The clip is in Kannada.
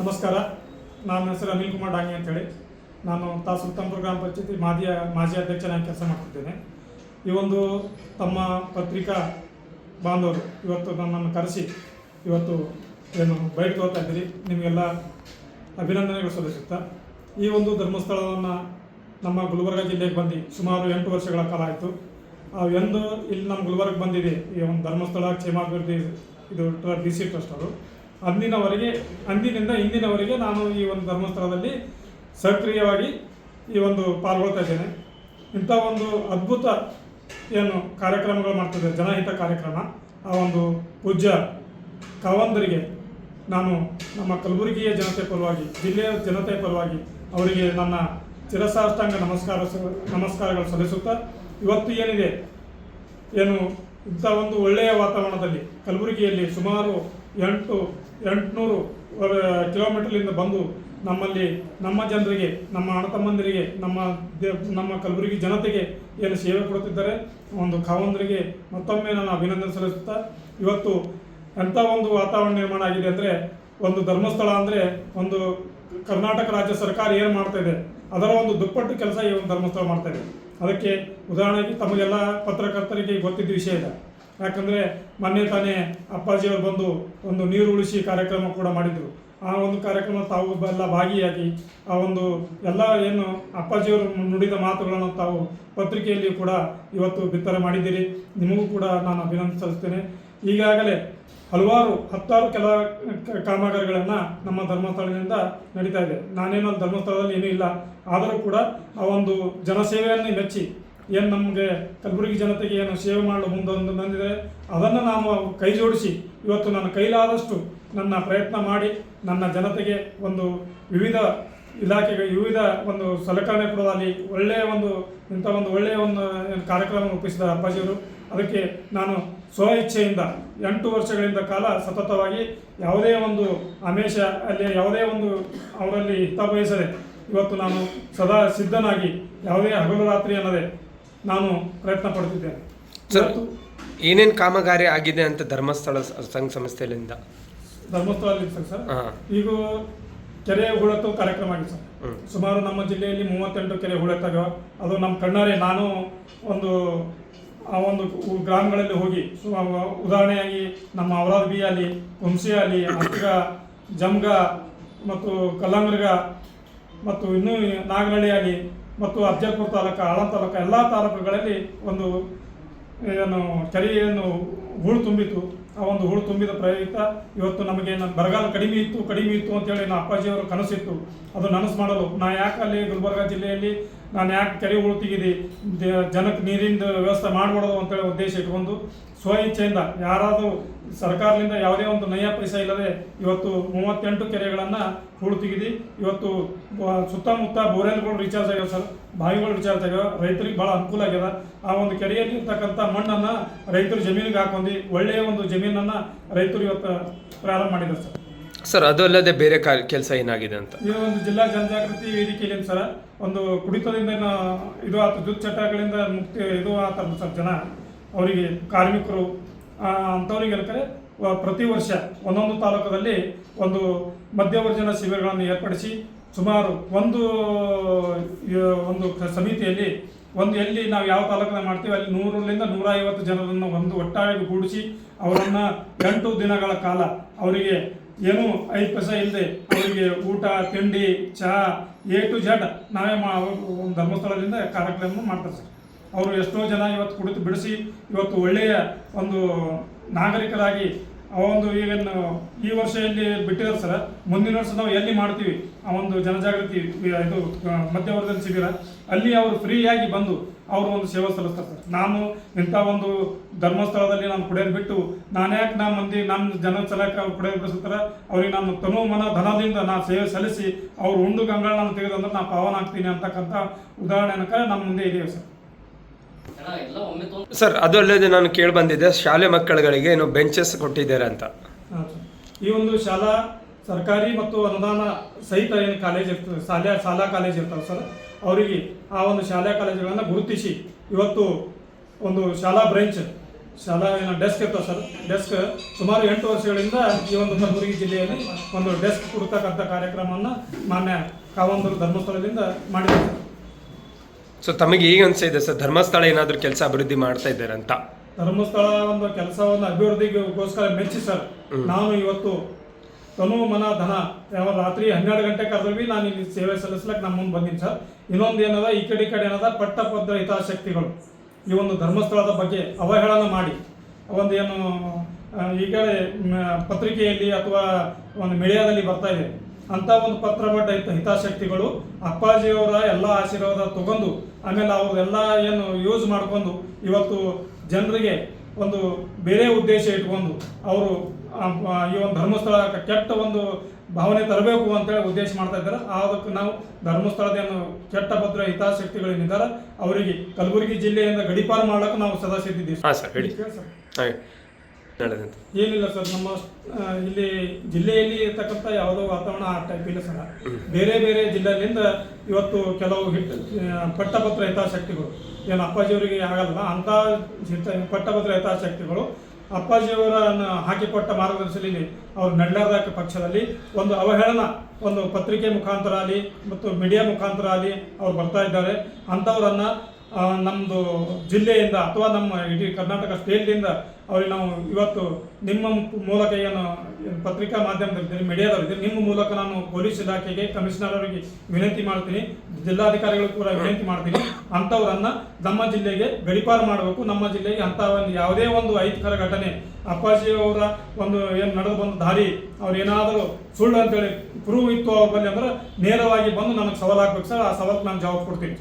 ನಮಸ್ಕಾರ. ನನ್ನ ಹೆಸರು ಅನಿಲ್ ಕುಮಾರ್ ಡಾಂಗಿ ಅಂತೇಳಿ. ನಾನು ತಾ ಸುಲ್ತಾನ್ಪುರ ಗ್ರಾಮ ಪಂಚಾಯತಿ ಮಾದಿಯ, ಮಾಜಿ ಅಧ್ಯಕ್ಷನಾಗಿ ಕೆಲಸ ಮಾಡ್ತಿದ್ದೇನೆ. ಈ ಒಂದು ತಮ್ಮ ಪತ್ರಿಕಾ ಬಾಂಧವರು ಇವತ್ತು ನನ್ನನ್ನು ಕರೆಸಿ ಇವತ್ತು ಏನು ಬೈಕ್ ತೋರ್ತಾ ಇದ್ದೀರಿ. ನಿಮಗೆಲ್ಲ ಅಭಿನಂದನೆಗಳು ಸಲ್ಲಿಸುತ್ತಾ. ಈ ಒಂದು ಧರ್ಮಸ್ಥಳವನ್ನು ನಮ್ಮ ಗುಲ್ಬರ್ಗ ಜಿಲ್ಲೆಗೆ ಬಂದು ಸುಮಾರು ಎಂಟು ವರ್ಷಗಳ ಕಾಲ ಆಯಿತು. ಎಂದು ಇಲ್ಲಿ ನಮ್ಮ ಗುಲ್ಬರ್ಗ ಬಂದಿದೆ ಈ ಒಂದು ಧರ್ಮಸ್ಥಳ ಕ್ಷೇಮಾಭಿವೃದ್ಧಿ ಇದು ಡಿ ಸಿ ಟ್ರಸ್ಟ್ ಅವರು. ಅಂದಿನವರೆಗೆ, ಅಂದಿನಿಂದ ಇಂದಿನವರೆಗೆ ನಾನು ಈ ಒಂದು ಧರ್ಮಸ್ಥಳದಲ್ಲಿ ಸಕ್ರಿಯವಾಗಿ ಈ ಒಂದು ಪಾಲ್ಗೊಳ್ತಾ ಇದ್ದೇನೆ. ಇಂಥ ಒಂದು ಅದ್ಭುತ ಏನು ಕಾರ್ಯಕ್ರಮಗಳು ಮಾಡ್ತಿದ್ದೆ ಜನಹಿತ ಕಾರ್ಯಕ್ರಮ, ಆ ಒಂದು ಪೂಜ್ಯ ಕಾವಂದರಿಗೆ ನಾನು ನಮ್ಮ ಕಲಬುರಗಿಯ ಜನತೆ ಪರವಾಗಿ, ಜಿಲ್ಲೆಯ ಜನತೆ ಪರವಾಗಿ ಅವರಿಗೆ ನನ್ನ ಚಿರಸಾಷ್ಟಾಂಗ ನಮಸ್ಕಾರ ನಮಸ್ಕಾರಗಳು ಸಲ್ಲಿಸುತ್ತಾ, ಇವತ್ತು ಏನಿದೆ? ಏನು ಇಂಥ ಒಂದು ಒಳ್ಳೆಯ ವಾತಾವರಣದಲ್ಲಿ ಕಲಬುರಗಿಯಲ್ಲಿ ಸುಮಾರು ಎಂಟು ಎಂಟುನೂರು ಕಿಲೋಮೀಟರ್ಲಿಂದ ಬಂದು ನಮ್ಮಲ್ಲಿ ನಮ್ಮ ಜನರಿಗೆ, ನಮ್ಮ ಅಣ್ಣ ತಮ್ಮಂದಿರಿಗೆ, ನಮ್ಮ ದೇ- ನಮ್ಮ ಕಲಬುರಗಿ ಜನತೆಗೆ ಏನು ಸೇವೆ ಕೊಡುತ್ತಿದ್ದಾರೆ, ಒಂದು ಕಾವಂದರಿಗೆ ಮತ್ತೊಮ್ಮೆ ನಾನು ಅಭಿನಂದನೆ ಸಲ್ಲಿಸುತ್ತಾ, ಇವತ್ತು ಎಂಥ ಒಂದು ವಾತಾವರಣ ನಿರ್ಮಾಣ ಆಗಿದೆ ಅಂದರೆ, ಒಂದು ಧರ್ಮಸ್ಥಳ ಅಂದರೆ ಒಂದು ಕರ್ನಾಟಕ ರಾಜ್ಯ ಸರ್ಕಾರ ಏನು ಮಾಡ್ತಾ ಇದೆ, ಅದರ ಒಂದು ದುಪ್ಪಟ್ಟು ಕೆಲಸ ಈ ಒಂದು ಧರ್ಮಸ್ಥಳ ಮಾಡ್ತಾ ಇದೆ. ಅದಕ್ಕೆ ಉದಾಹರಣೆಗೆ ತಮಗೆಲ್ಲ ಪತ್ರಕರ್ತರಿಗೆ ಗೊತ್ತಿದ್ದ ವಿಷಯ ಇದೆ. ಯಾಕಂದರೆ ಮೊನ್ನೆ ತಾನೇ ಅಪ್ಪಾಜಿಯವರು ಬಂದು ಒಂದು ನೀರು ಉಳಿಸಿ ಕಾರ್ಯಕ್ರಮ ಕೂಡ ಮಾಡಿದರು. ಆ ಒಂದು ಕಾರ್ಯಕ್ರಮ ತಾವು ಎಲ್ಲ ಭಾಗಿಯಾಗಿ, ಆ ಒಂದು ಎಲ್ಲ ಏನು ಅಪ್ಪಾಜಿಯವರು ನುಡಿದ ಮಾತುಗಳನ್ನು ತಾವು ಪತ್ರಿಕೆಯಲ್ಲಿ ಕೂಡ ಇವತ್ತು ಬಿತ್ತರ ಮಾಡಿದ್ದೀರಿ. ನಿಮಗೂ ಕೂಡ ನಾನು ಅಭಿನಂದನೆ ಈಗಾಗಲೇ ಹಲವಾರು, ಹತ್ತಾರು ಕೆಲ ಕಾಮಗಾರಿಗಳನ್ನು ನಮ್ಮ ಧರ್ಮಸ್ಥಳದಿಂದ ನಡೀತಾ ಇದೆ. ನಾನೇನು ಧರ್ಮಸ್ಥಳದಲ್ಲಿ ಏನೂ ಇಲ್ಲ. ಆದರೂ ಕೂಡ ಆ ಒಂದು ಜನಸೇವೆಯನ್ನು ಮೆಚ್ಚಿ ಏನು ನಮಗೆ ಕಲಬುರಗಿ ಜನತೆಗೆ ಏನು ಸೇವೆ ಮಾಡಲು ಮುಂದೊಂದು ಬಂದಿದೆ, ಅದನ್ನು ನಾನು ಕೈ ಜೋಡಿಸಿ ಇವತ್ತು ನನ್ನ ಕೈಲಾದಷ್ಟು ನನ್ನ ಪ್ರಯತ್ನ ಮಾಡಿ ನನ್ನ ಜನತೆಗೆ ಒಂದು ವಿವಿಧ ಇಲಾಖೆಗೆ ವಿವಿಧ ಒಂದು ಸಲಕರಣೆ ಕೊಡೋದಲ್ಲಿ ಒಳ್ಳೆಯ ಒಂದು ಇಂಥ ಒಂದು ಒಳ್ಳೆಯ ಒಂದು ಕಾರ್ಯಕ್ರಮ ರೂಪಿಸಿದ ಅಪ್ಪಾಜಿಯವರು. ಅದಕ್ಕೆ ನಾನು ಸ್ವ ಇಚ್ಛೆಯಿಂದ ಎಂಟು ವರ್ಷಗಳಿಂದ ಕಾಲ ಸತತವಾಗಿ ಯಾವುದೇ ಒಂದು ಆಮೇಶ ಅಲ್ಲಿ ಯಾವುದೇ ಒಂದು ಅವರಲ್ಲಿ ಹಿತ ಬಯಸದೆ ಇವತ್ತು ನಾನು ಸದಾ ಸಿದ್ಧನಾಗಿ ಯಾವುದೇ ಹಗಲು ರಾತ್ರಿ ಅನ್ನದೆ ನಾನು ಪ್ರಯತ್ನ ಪಡ್ತಿದ್ದೇನೆ. ಸರ್ ಏನೇನು ಕಾಮಗಾರಿ ಆಗಿದೆ ಅಂತ ಧರ್ಮಸ್ಥಳ ಸಂಘ ಸಂಸ್ಥೆಯಿಂದ ಧರ್ಮಸ್ಥಳದಲ್ಲಿ ಸರ್ ಈಗ ಕೆರೆ ಹುಳತ್ತು ಕಾರ್ಯಕ್ರಮ ಆಗಿದೆ ಸರ್. ಸುಮಾರು ನಮ್ಮ ಜಿಲ್ಲೆಯಲ್ಲಿ ಮೂವತ್ತೆಂಟು ಕೆರೆ ಹೂಳೆತ್ತಾಗ ಅದು ನಮ್ಮ ಕಣ್ಣಾರೆ ನಾನು ಒಂದು ಆ ಒಂದು ಗ್ರಾಮಗಳಲ್ಲಿ ಹೋಗಿ ಉದಾಹರಣೆಯಾಗಿ ನಮ್ಮ ಅವರಾದ ಬಿ ಅಲ್ಲಿ ಹುಂಸಿ ಅಲ್ಲಿ ಅಕ್ಕ ಜಮ್ಗ ಮತ್ತು ಕಲ್ಲಂಗರ್ಗ ಮತ್ತು ಇನ್ನೂ ನಾಗನಹಳ್ಳಿ ಆಗಲಿ ಮತ್ತು ಅಫಜಲ್ಪುರ ತಾಲೂಕು, ಆಳ ತಾಲೂಕು ಎಲ್ಲ ತಾಲೂಕುಗಳಲ್ಲಿ ಒಂದು, ಏನು ಚಳಿಯನ್ನು ಹೂಳು ತುಂಬಿತು ಆ ಒಂದು ಹೂಳು ತುಂಬಿದ ಪ್ರಯುಕ್ತ ಇವತ್ತು ನಮಗೆ ನಮ್ಮ ಬರಗಾಲ ಕಡಿಮೆ ಇತ್ತು ಕಡಿಮೆ ಇತ್ತು ಅಂತೇಳಿ ನಮ್ಮ ಅಪ್ಪಾಜಿಯವರು ಕನಸಿತ್ತು. ಅದು ನನಸು ಮಾಡಲು. ನಾ ಯಾಕೆ ಅಲ್ಲಿ ಗುಲ್ಬರ್ಗ ಜಿಲ್ಲೆಯಲ್ಲಿ ನಾನು ಯಾಕೆ ಕೆರೆ ಉಳ್ತಿಗಿದೆ ಜನಕ್ಕೆ ನೀರಿನ ವ್ಯವಸ್ಥೆ ಮಾಡಬಾರ್ದು ಅಂತೇಳಿ ಉದ್ದೇಶ ಇಟ್ಕೊಂಡು ಸ್ವ ಇಚ್ಛೆಯಿಂದ ಯಾರಾದರೂ ಸರ್ಕಾರದಿಂದ ಯಾವುದೇ ಒಂದು ನಯ ಪೈಸೆ ಇಲ್ಲದೆ ಇವತ್ತು ಮೂವತ್ತೆಂಟು ಕೆರೆಗಳನ್ನು ಹೂಳ್ತಿಗಿದೆ ಇವತ್ತು ಸುತ್ತಮುತ್ತ ಬೋರ್ವೆಲ್ಗಳು ರೀಚಾರ್ಜ್ ಆಗ್ಯಾವ ಸರ್. ಬಾವಿಗಳು ರೀಚಾರ್ಜ್ ಆಗ್ಯಾವ. ರೈತರಿಗೆ ಭಾಳ ಅನುಕೂಲ ಆಗ್ಯದ. ಆ ಒಂದು ಕೆರೆಯಲ್ಲಿ ಇರ್ತಕ್ಕಂಥ ಮಣ್ಣನ್ನು ರೈತರು ಜಮೀನಿಗೆ ಹಾಕೊಂಡು ಒಳ್ಳೆಯ ಒಂದು ಜಮೀನನ್ನು ರೈತರು ಇವತ್ತು ಪ್ರಾರಂಭ ಮಾಡಿದ್ದಾರೆ ಸರ್. ಸರ್, ಅದು ಅಲ್ಲದೆ ಬೇರೆ ಕೆಲಸ ಏನಾಗಿದೆ ಅಂತ? ಈ ಒಂದು ಜಿಲ್ಲಾ ಜನಜಾಗೃತಿ ವೇದಿಕೆಯಲ್ಲಿ ಸರ್, ಒಂದು ಕುಡಿತದಿಂದ ಇದು ಆತ ದುಶ್ಚಟಗಳಿಂದ ಮುಕ್ತಿ, ಇದು ಆತ ಸರ್ ಜನ. ಅವರಿಗೆ ಕಾರ್ಮಿಕರು ಅಂಥವ್ರಿಗೆ ಹೇಳ್ತಾರೆ ಪ್ರತಿ ವರ್ಷ ಒಂದೊಂದು ತಾಲೂಕದಲ್ಲಿ ಒಂದು ಮಧ್ಯವರ್ಜನ ಶಿಬಿರಗಳನ್ನು ಏರ್ಪಡಿಸಿ ಸುಮಾರು ಒಂದು ಒಂದು ಸಮಿತಿಯಲ್ಲಿ ಒಂದು ಎಲ್ಲಿ ನಾವು ಯಾವ ತಾಲೂಕನ್ನ ಮಾಡ್ತೀವಿ, ಅಲ್ಲಿ ನೂರರಿಂದ ನೂರ ಐವತ್ತು ಜನರನ್ನು ಒಂದು ಒಟ್ಟಾಗಿ ಕೂಡಿಸಿ ಅವರನ್ನು ಎಂಟು ದಿನಗಳ ಕಾಲ ಅವರಿಗೆ ಏನು ಐದು ಪೈಸೆ ಇಲ್ಲದೆ ಅವರಿಗೆ ಊಟ, ತಿಂಡಿ, ಚಹಾ, ಎ ಟು ಜಡ್ ನಾವೇ ಮಾ ಒಂದು ಧರ್ಮಸ್ಥಳದಿಂದ ಕಾರ್ಯಕ್ರಮ ಮಾಡ್ತಾರೆ ಸರ್. ಅವರು ಎಷ್ಟೋ ಜನ ಇವತ್ತು ಕುಡಿದು ಬಿಡಿಸಿ ಇವತ್ತು ಒಳ್ಳೆಯ ಒಂದು ನಾಗರಿಕರಾಗಿ ಆ ಒಂದು ಈಗ ಈ ವರ್ಷ ಇಲ್ಲಿ ಬಿಟ್ಟಿದ್ದಾರೆ ಸರ್? ಮುಂದಿನ ವರ್ಷ ನಾವು ಎಲ್ಲಿ ಮಾಡ್ತೀವಿ? ಆ ಒಂದು ಜನಜಾಗೃತಿ ಇದು ಆ, ಮಧ್ಯವರ್ಗದ ಶಿಬಿರ. ಅಲ್ಲಿ ಅವರು ಫ್ರೀಯಾಗಿ ಬಂದು ಅವರು ಒಂದು ಸೇವೆ ಸಲ್ಲಿಸ್ತಾರೆ ಸರ್. ನಾನು ಇಂಥ ಒಂದು ಧರ್ಮಸ್ಥಳದಲ್ಲಿ ನಾನು ಕುಡಿಯೋದು ಬಿಟ್ಟು ನಾನು ಯಾಕೆ ಮಂದಿ ನಮ್ಮ ಜನ ಸಲಕ್ಕೆ ಅವ್ರು ಕುಡಿಯೋದು ಬಿಡಿಸ್ತಾರೆ ಅವ್ರಿಗೆ ನಾನು ತನು ಮನ ಧನದಿಂದ ನಾನು ಸೇವೆ ಸಲ್ಲಿಸಿ ಅವ್ರು ಉಂಡು ಗಂಗಳ ನಾನು ತೆಗೆದಂದ್ರೆ ನಾನು ಪಾವನ ಆಗ್ತೀನಿ ಅಂತಕ್ಕಂಥ ಉದಾಹರಣೆ ನಮ್ಮ ಮುಂದೆ ಇದೆಯಾ ಸರ್ ಅಣ್ಣ ಎಲ್ಲ ಒಮ್ಮೆ ತೊಗೊಂಡು ಸರ್, ಅದು ಅಲ್ಲದೆ ನಾನು ಕೇಳಿ ಬಂದಿದ್ದೆ, ಶಾಲೆ ಮಕ್ಕಳುಗಳಿಗೆ ಏನು ಬೆಂಚಸ್ ಕೊಟ್ಟಿದ್ದಾರೆ ಅಂತ. ಈ ಒಂದು ಶಾಲಾ ಸರ್ಕಾರಿ ಮತ್ತು ಅನುದಾನ ಸಹಿತ ಏನು ಕಾಲೇಜ್ ಇರ್ತದೆ, ಶಾಲೆ, ಶಾಲಾ ಕಾಲೇಜ್ ಇರ್ತಾವೆ ಸರ್, ಅವರಿಗೆ ಆ ಒಂದು ಶಾಲಾ ಕಾಲೇಜುಗಳನ್ನು ಗುರುತಿಸಿ ಇವತ್ತು ಒಂದು ಶಾಲಾ ಬ್ರಾಂಚ್, ಶಾಲಾ ಏನೋ ಡೆಸ್ಕ್ ಇರ್ತದೆ ಸರ್, ಡೆಸ್ಕ್ ಸುಮಾರು ಎಂಟು ವರ್ಷಗಳಿಂದ ಈ ಒಂದು ಕಲಬುರಗಿ ಜಿಲ್ಲೆಯಲ್ಲಿ ಒಂದು ಡೆಸ್ಕ್ ಕೊಡ್ತಕ್ಕಂಥ ಕಾರ್ಯಕ್ರಮವನ್ನು ಮಾನ್ಯ ಕಾವಂದೂರು ಧರ್ಮಸ್ಥಳದಿಂದ ಮಾಡಿದ್ದಾರೆ. ಸೊ ತಮಗೆ ಈಗ ಅನ್ಸಿದೆ? ಸರ್ ಧರ್ಮಸ್ಥಳ ಏನಾದರೂ ಕೆಲಸ ಅಭಿವೃದ್ಧಿ ಮಾಡ್ತಾ ಇದ್ದಾರೆ ಅಂತ. ಧರ್ಮಸ್ಥಳ ಒಂದು ಕೆಲಸವನ್ನು ಅಭಿವೃದ್ಧಿಗೋಸ್ಕರ ಮೆಚ್ಚಿ ಸರ್. ನಾನು ಇವತ್ತು ತನು ಮನ ಧನ ಯಾವ ರಾತ್ರಿ ಹನ್ನೆರಡು ಗಂಟೆ ಕರೆದ್ರು ಬಿ ನಾನು ಇಲ್ಲಿ ಸೇವೆ ಸಲ್ಲಿಸ್ಲಕ್ಕೆ ನಮ್ಮ ಮುಂದೆ ಬಂದೀನಿ ಸರ್. ಇನ್ನೊಂದು ಏನದ ಈ ಕಡೆ ಈ ಕಡೆ ಏನದ ಪಟ್ಟಪದ್ರ ಹಿತಾಸಕ್ತಿಗಳು. ಈ ಒಂದು ಧರ್ಮಸ್ಥಳದ ಬಗ್ಗೆ ಅವಹೇಳನ ಮಾಡಿ. ಒಂದು ಏನು ಈ ಕಡೆ ಪತ್ರಿಕೆಯಲ್ಲಿ ಅಥವಾ ಒಂದು ಮೀಡಿಯಾದಲ್ಲಿ ಬರ್ತಾ ಇದೆ. ಅಂತ ಒಂದು ಪತ್ರ ಹಿತ ಹಿತಾಸಕ್ತಿಗಳು. ಅಪ್ಪಾಜಿಯವರ ಎಲ್ಲ ಆಶೀರ್ವಾದ ತಗೊಂಡು ಆಮೇಲೆ ಎಲ್ಲಾ ಏನು ಯೂಸ್ ಮಾಡ್ಕೊಂಡು ಇವತ್ತು ಜನರಿಗೆ ಒಂದು ಬೇರೆ ಉದ್ದೇಶ ಇಟ್ಕೊಂಡು ಅವರು ಈ ಒಂದು ಧರ್ಮಸ್ಥಳ ಕೆಟ್ಟ ಒಂದು ಭಾವನೆ ತರಬೇಕು ಅಂತೇಳಿ ಉದ್ದೇಶ ಮಾಡ್ತಾ ಇದ್ದಾರೆ. ಅದಕ್ಕೆ ನಾವು ಧರ್ಮಸ್ಥಳದ ಏನು ಕೆಟ್ಟ ಭದ್ರ ಹಿತಾಸಕ್ತಿಗಳೇನಿದ್ದಾರೆ ಅವರಿಗೆ ಕಲಬುರಗಿ ಜಿಲ್ಲೆಯಿಂದ ಗಡಿಪಾರು ಮಾಡ್ಲಿಕ್ಕೆ ನಾವು ಸದಾ ಸಿದ್ದಿದ್ದೀವಿ ಏನಿಲ್ಲ ಸರ್, ನಮ್ಮ ಇಲ್ಲಿ ಜಿಲ್ಲೆಯಲ್ಲಿ ಇರತಕ್ಕಂಥ ಯಾವುದೋ ವಾತಾವರಣ ಆ ಟೈಪ್ ಇಲ್ಲ ಸರ್. ಬೇರೆ ಬೇರೆ ಜಿಲ್ಲೆಯಿಂದ ಇವತ್ತು ಕೆಲವು ಹಿಟ್ ಪಟ್ಟಪತ್ರ ಪಟ್ಟಭದ್ರ ಹಿತಾಸಕ್ತಿಗಳು, ಏನು ಅಪ್ಪಾಜಿಯವರಿಗೆ ಆಗಲ್ಲ ಪಟ್ಟಪತ್ರ ಪಟ್ಟಭದ್ರ ಹಿತಾಸಕ್ತಿಗಳು ಅಪ್ಪಾಜಿಯವರನ್ನು ಹಾಕಿಕೊಟ್ಟ ಮಾರ್ಗದರ್ಶನದಲ್ಲಿ ಅವರು ನಡೆದ ಪಕ್ಷದಲ್ಲಿ ಒಂದು ಅವಹೇಳನ, ಒಂದು ಪತ್ರಿಕೆ ಮುಖಾಂತರ ಆಗಲಿ, ಮತ್ತು ಮೀಡಿಯಾ ಮುಖಾಂತರ ಆಗಲಿ ಅವ್ರು ಬರ್ತಾ ಇದ್ದಾರೆ. ಅಂಥವರನ್ನು ನಮ್ಮದು ಜಿಲ್ಲೆಯಿಂದ ಅಥವಾ ನಮ್ಮ ಇಡೀ ಕರ್ನಾಟಕ ಸ್ಟೇಟ್ದಿಂದ ಅವ್ರಿಗೆ ನಾವು ಇವತ್ತು ನಿಮ್ಮ ಮೂಲಕ ಏನು ಪತ್ರಿಕಾ ಮಾಧ್ಯಮದಲ್ಲಿ ಮೀಡಿಯಾದಲ್ಲಿದ್ದೀನಿ ನಿಮ್ಮ ಮೂಲಕ ನಾನು ಪೊಲೀಸ್ ಇಲಾಖೆಗೆ ಕಮಿಷನರ್ ಅವರಿಗೆ ವಿನಂತಿ ಮಾಡ್ತೀನಿ, ಜಿಲ್ಲಾಧಿಕಾರಿಗಳು ಕೂಡ ವಿನಂತಿ ಮಾಡ್ತೀನಿ. ಅಂಥವ್ರನ್ನು ನಮ್ಮ ಜಿಲ್ಲೆಗೆ ಗಡಿಪಾರು ಮಾಡಬೇಕು. ನಮ್ಮ ಜಿಲ್ಲೆಗೆ ಅಂಥ ಒಂದು ಯಾವುದೇ ಒಂದು ಐತಿಕರ ಘಟನೆ, ಅಪ್ಪಾಜಿ ಅವರ ಒಂದು ಏನು ನಡೆದು ಬಂದ ದಾರಿ, ಅವ್ರು ಏನಾದರೂ ಸುಳ್ಳು ಅಂತೇಳಿ ಪ್ರೂವ್ ಇತ್ತು ಅವ್ರ ಅಂದ್ರೆ ನೇರವಾಗಿ ಬಂದು ನನಗೆ ಸವಾಲು ಹಾಕ್ಬೇಕು ಸರ್, ಆ ಸವಾಲು ನಾನು ಜವಾಬ್ ಕೊಡ್ತೀನಿ.